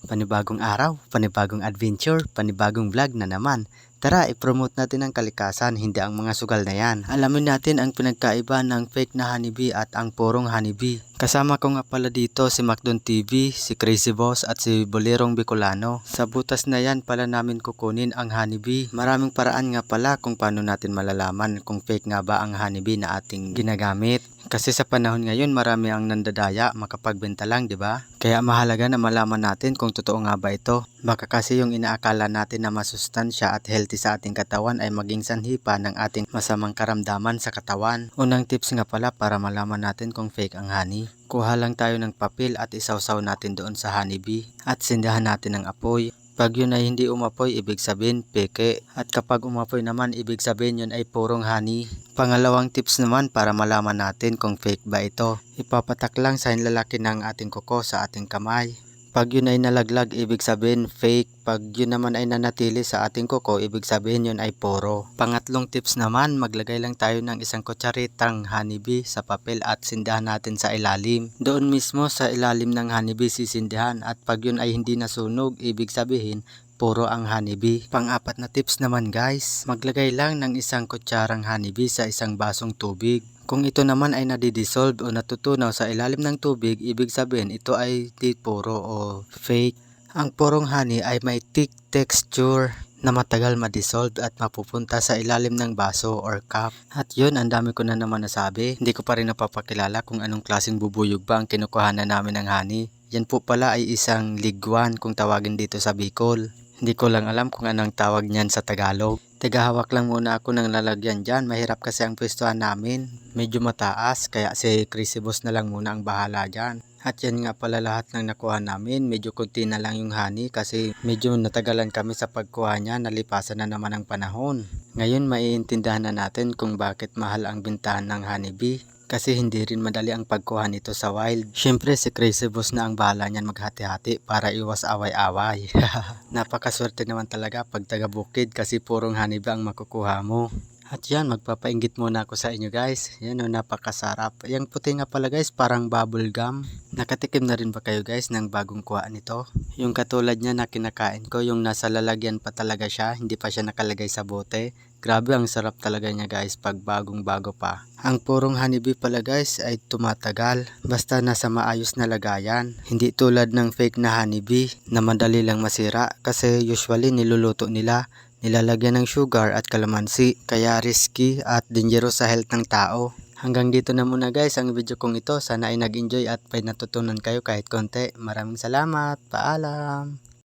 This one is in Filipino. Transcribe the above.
Panibagong araw, panibagong adventure, panibagong vlog na naman. Tara, i-promote natin ang kalikasan, hindi ang mga sugal na yan. Alamin natin ang pinagkaiba ng fake na honeybee at ang purong honeybee. Kasama ko nga pala dito si Macdon TV, si Crazy Boss at si Bolerong Bicolano. Sa butas na yan pala namin kukunin ang honeybee. Maraming paraan nga pala kung paano natin malalaman kung fake nga ba ang honeybee na ating ginagamit. Kasi sa panahon ngayon marami ang nandadaya makapagbenta lang, di ba? Kaya mahalaga na malaman natin kung totoo nga ba ito. Baka kasi yung inaakala natin na masustansya at healthy sa ating katawan ay maging sanhi pa ng ating masamang karamdaman sa katawan. Unang tips nga pala para malaman natin kung fake ang honey. Kuha lang tayo ng papel at isawsaw natin doon sa honeybee at sindahan natin ng apoy. Pag yun ay hindi umapoy, ibig sabihin peke. At kapag umapoy naman, ibig sabihin yun ay purong honey. Pangalawang tips naman para malaman natin kung fake ba ito. Ipapatak lang sa lalaki ng ating kuko sa ating kamay. Pag yun ay nalaglag, ibig sabihin fake. Pag yun naman ay nanatili sa ating kuko, ibig sabihin yun ay poro. Pangatlong tips naman, maglagay lang tayo ng isang kutsaritang honeybee sa papel at sindahan natin sa ilalim. Doon mismo sa ilalim ng honeybee sisindihan at pag yun ay hindi nasunog, ibig sabihin puro ang honeybee. Pang-apat na tips naman guys, maglagay lang ng isang kutsarang honeybee sa isang basong tubig. Kung ito naman ay nadidissolve o natutunaw sa ilalim ng tubig, ibig sabihin ito ay di o fake. Ang purong honey ay may thick texture na matagal madissolve at mapupunta sa ilalim ng baso or cup. At yun, ang dami ko na naman nasabi. Hindi ko pa rin napapakilala kung anong klaseng bubuyog ba ang kinukuhanan namin ng honey. Yan po pala ay isang liguan kung tawagin dito sa Bicol. Hindi ko lang alam kung anong tawag niyan sa Tagalog. Tagahawak lang muna ako ng lalagyan dyan. Mahirap kasi ang pwestuhan namin. Medyo mataas kaya si Chrissy Boss na lang muna ang bahala dyan. At yan nga pala lahat ng nakuha namin. Medyo kunti na lang yung honey kasi medyo natagalan kami sa pagkuha niya. Nalipasan na naman ang panahon. Ngayon maiintindihan na natin kung bakit mahal ang bintahan ng honeybee. Kasi hindi rin madali ang pagkuha nito sa wild. Siyempre si Crazy Boss na ang bahala niyan maghati-hati para iwas away-away. Napakaswerte naman talaga pag taga bukid kasi purong honeybee ang makukuha mo. At yan, magpapainggit muna ako sa inyo guys. Yan o, napakasarap. Yung puti nga pala guys, parang bubble gum. Nakatikim na rin ba kayo guys ng bagong kuha nito? Yung katulad niya na kinakain ko, yung nasa lalagyan pa talaga siya, hindi pa siya nakalagay sa bote. Grabe ang sarap talaga niya guys pag bagong bago pa. Ang purong honeybee pala guys ay tumatagal basta nasa maayos na lagayan. Hindi tulad ng fake na honeybee na madali lang masira kasi usually niluluto nila nilalagyan ng sugar at kalamansi kaya risky at dangerous sa health ng tao. Hanggang dito na muna guys ang video kong ito. Sana ay nag-enjoy at may natutunan kayo kahit konti. Maraming salamat. Paalam.